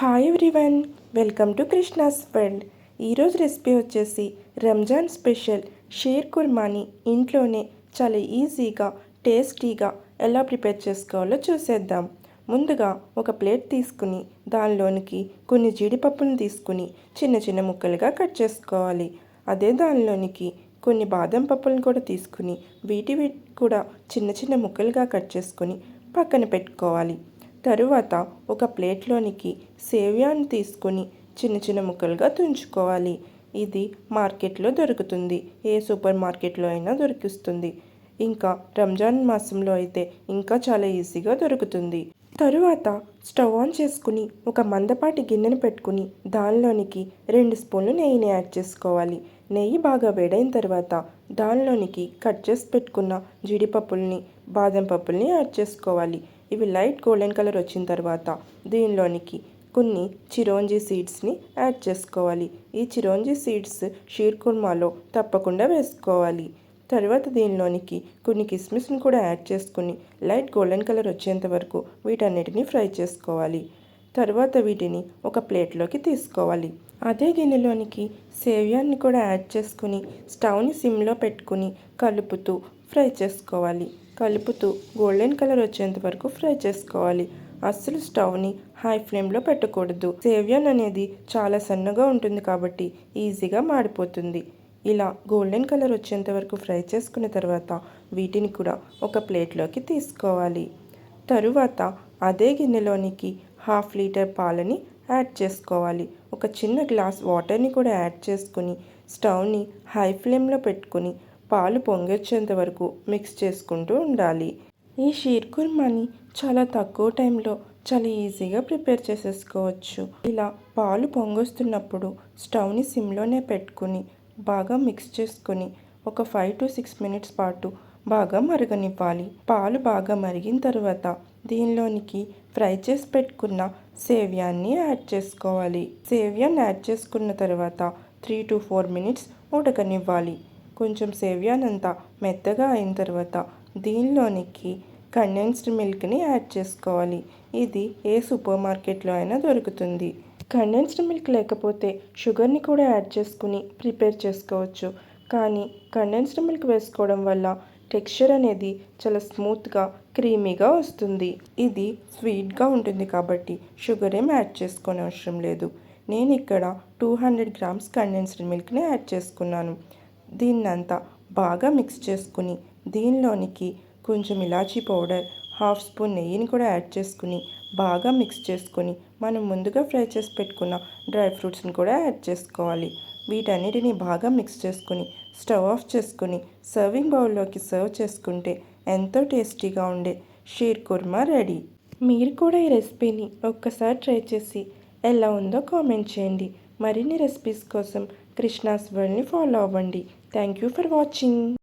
Hi everyone welcome to Krishna's world ఈరోజు recipe వచ్చేసి Ramzan special share కుర్మాని ఇంట్లోనే చాలా ఈజీగా టేస్టీగా ఎలా ప్రిపేర్ చేసుకోవాలో చూసేద్దాం. ముందుగా ఒక ప్లేట్ తీసుకుని దానిలోనికి కొన్ని జీడిపప్పును తీసుకుని చిన్న చిన్న ముక్కలుగా కట్ చేసుకోవాలి. అదే దానిలోనికి కొన్ని బాదం పప్పులను కూడా తీసుకుని వీటి కూడా చిన్న చిన్న ముక్కలుగా కట్ చేసుకొని పక్కన పెట్టుకోవాలి. తరువాత ఒక ప్లేట్లోనికి సేవ్యాన్ని తీసుకొని చిన్న చిన్న ముక్కలుగా తుంచుకోవాలి. ఇది మార్కెట్లో దొరుకుతుంది. ఏ సూపర్ మార్కెట్లో అయినా దొరికిస్తుంది. ఇంకా రంజాన్ మాసంలో అయితే ఇంకా చాలా ఈజీగా దొరుకుతుంది. తరువాత స్టవ్ ఆన్ చేసుకుని ఒక మందపాటి గిన్నెను పెట్టుకుని దానిలోనికి రెండు స్పూన్లు నెయ్యిని యాడ్ చేసుకోవాలి. నెయ్యి బాగా వేడైన తర్వాత దానిలోనికి కట్ చేసి పెట్టుకున్న జీడిపప్పుల్ని బాదం పప్పుల్ని యాడ్ చేసుకోవాలి. ఇవి లైట్ గోల్డెన్ కలర్ వచ్చిన తర్వాత దీనిలోనికి కొన్ని చిరోంజీ సీడ్స్ని యాడ్ చేసుకోవాలి. ఈ చిరోంజీ సీడ్స్ షీర్ కుర్మాలో తప్పకుండా వేసుకోవాలి. తర్వాత దీనిలోనికి కొన్ని కిస్మిస్ని కూడా యాడ్ చేసుకుని లైట్ గోల్డెన్ కలర్ వచ్చేంత వరకు వీటన్నిటిని ఫ్రై చేసుకోవాలి. తర్వాత వీటిని ఒక ప్లేట్లోకి తీసుకోవాలి. అదే గిన్నెలోనికి సేవ్యాన్ని కూడా యాడ్ చేసుకుని స్టవ్ని సిమ్లో పెట్టుకుని కలుపుతూ ఫ్రై చేసుకోవాలి. కలుపుతూ గోల్డెన్ కలర్ వచ్చేంత వరకు ఫ్రై చేసుకోవాలి. అస్సలు స్టవ్ని హై ఫ్లేమ్లో పెట్టకూడదు. సేవియన్ అనేది చాలా సన్నగా ఉంటుంది కాబట్టి ఈజీగా మాడిపోతుంది. ఇలా గోల్డెన్ కలర్ వచ్చేంత వరకు ఫ్రై చేసుకున్న తర్వాత వీటిని కూడా ఒక ప్లేట్లోకి తీసుకోవాలి. తరువాత అదే గిన్నెలోనికి హాఫ్ లీటర్ పాలని యాడ్ చేసుకోవాలి. ఒక చిన్న గ్లాస్ వాటర్ని కూడా యాడ్ చేసుకుని స్టవ్ని హై ఫ్లేమ్లో పెట్టుకుని పాలు పొంగొచ్చేంత వరకు మిక్స్ చేసుకుంటూ ఉండాలి. ఈ షీర్ కుర్మాని చాలా తక్కువ టైంలో చాలా ఈజీగా ప్రిపేర్ చేసేసుకోవచ్చు. ఇలా పాలు పొంగొస్తున్నప్పుడు స్టవ్ని సిమ్లోనే పెట్టుకుని బాగా మిక్స్ చేసుకొని ఒక ఫైవ్ టు సిక్స్ మినిట్స్ పాటు బాగా మరగనివ్వాలి. పాలు బాగా మరిగిన తర్వాత దీనిలోనికి ఫ్రై చేసి పెట్టుకున్న సేవ్యాన్ని యాడ్ చేసుకోవాలి. సేవ్యాన్ని యాడ్ చేసుకున్న తర్వాత త్రీ టు ఫోర్ మినిట్స్ ఉడకనివ్వాలి. కొంచెం సేవ్యానంతా మెత్తగా అయిన తర్వాత దీనిలోనికి కండెన్స్డ్ మిల్క్ని యాడ్ చేసుకోవాలి. ఇది ఏ సూపర్ మార్కెట్లో అయినా దొరుకుతుంది. కండెన్స్డ్ మిల్క్ లేకపోతే షుగర్ని కూడా యాడ్ చేసుకుని ప్రిపేర్ చేసుకోవచ్చు. కానీ కండెన్స్డ్ మిల్క్ వేసుకోవడం వల్ల టెక్స్చర్ అనేది చాలా స్మూత్గా క్రీమీగా వస్తుంది. ఇది స్వీట్గా ఉంటుంది కాబట్టి షుగర్ ఏం యాడ్ చేసుకునే అవసరం లేదు. నేను ఇక్కడ టూ హండ్రెడ్ గ్రామ్స్ కండెన్స్డ్ మిల్క్ని యాడ్ చేసుకున్నాను. దీన్నంతా బాగా మిక్స్ చేసుకుని దీనిలోనికి కొంచెం ఇలాచీ పౌడర్ హాఫ్ స్పూన్ నెయ్యిని కూడా యాడ్ చేసుకుని బాగా మిక్స్ చేసుకొని మనం ముందుగా ఫ్రై చేసి పెట్టుకున్న డ్రై ఫ్రూట్స్ని కూడా యాడ్ చేసుకోవాలి. వీటన్నిటిని బాగా మిక్స్ చేసుకుని స్టవ్ ఆఫ్ చేసుకుని సర్వింగ్ బౌల్లోకి సర్వ్ చేసుకుంటే ఎంతో టేస్టీగా ఉండే షీర్ కుర్మా రెడీ. మీరు కూడా ఈ రెసిపీని ఒక్కసారి ట్రై చేసి ఎలా ఉందో కామెంట్ చేయండి. మరిన్ని రెసిపీస్ కోసం కృష్ణాస్వర్ని ఫాలో అవ్వండి. Thank you for watching